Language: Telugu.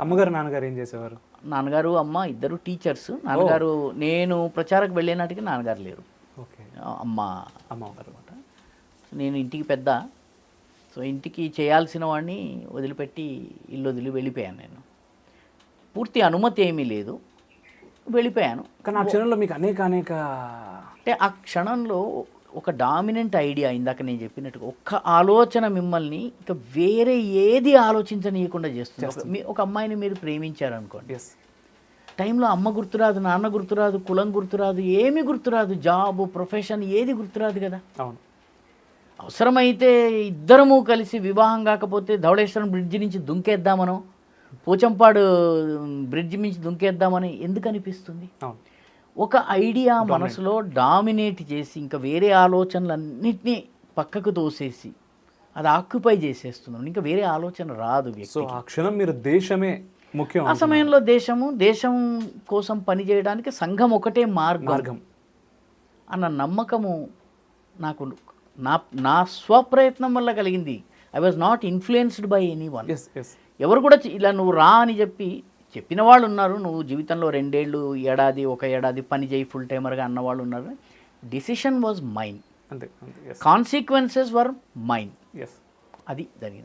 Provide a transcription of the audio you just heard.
అమ్మగారు నాన్నగారు ఏం చేసేవారు? నాన్నగారు అమ్మ ఇద్దరు టీచర్స్ నాన్నగారు నేను ప్రచారకు వెళ్ళే నాటికి నాన్నగారు లేరు. ఓకే. అమ్మ. అమ్మ అనమాట నేను ఇంటికి పెద్ద. సో ఇంటికి చేయాల్సిన వాడిని వదిలిపెట్టి ఇల్లు వదిలి వెళ్ళిపోయాను నేను. పూర్తి అనుమతి ఏమీ లేదు. వెళ్ళిపోయాను. కానీ ఆ క్షణంలో మీకు అనేక అనేక అంటే ఆ క్షణంలో ఒక డామినెంట్ ఐడియా ఇందాక నేను చెప్పినట్టుగా ఒక్క ఆలోచన మిమ్మల్ని ఇక వేరే ఏది ఆలోచించనీయకుండా చేస్తుంది. ఒక- మీ- ఒక అమ్మాయిని మీరు ప్రేమించారనుకోండి. టైంలో అమ్మ గుర్తురాదు నాన్న గుర్తురాదు కులం గుర్తురాదు ఏమీ గుర్తురాదు జాబ్ ప్రొఫెషన్ ఏది గుర్తురాదు కదా? అవును. అవసరమైతే ఇద్దరము కలిసి వివాహం కాకపోతే ధవళేశ్వరం బ్రిడ్జి నుంచి దుంకేద్దామనో పోచంపాడు బ్రిడ్జి నుంచి దుంకేద్దామని ఎందుకు అనిపిస్తుంది? అవును. ఒక ఐడియా మనసులో డామినేట్ చేసి ఇంకా వేరే ఆలోచనలన్నింటినీ పక్కకు తోసేసి అది ఆక్యుపై చేసేస్తున్నాను ఇంకా వేరే ఆలోచన రాదు సో ఆ క్షణం మీరు దేశమే ముఖ్యం ఆ సమయంలో దేశము దేశం కోసం పనిచేయడానికి సంఘం ఒకటే మార్గం. అన్న నమ్మకము నాకు నా నా స్వప్రయత్నం వల్ల కలిగింది. I was not influenced by anyone ఎవరు కూడా ఇలా నువ్వు రా అని చెప్పి చెప్పిన వాళ్ళు ఉన్నారు నువ్వు జీవితంలో రెండేళ్ళు ఏడాది ఒక ఏడాది పని చేయి ఫుల్ టైమర్గా అన్న వాళ్ళు ఉన్నారు డిసిషన్ వాజ్ మైన్ అంతే కాన్సిక్వెన్సెస్ వర్ మైన్ ఎస్ అది జరిగింది.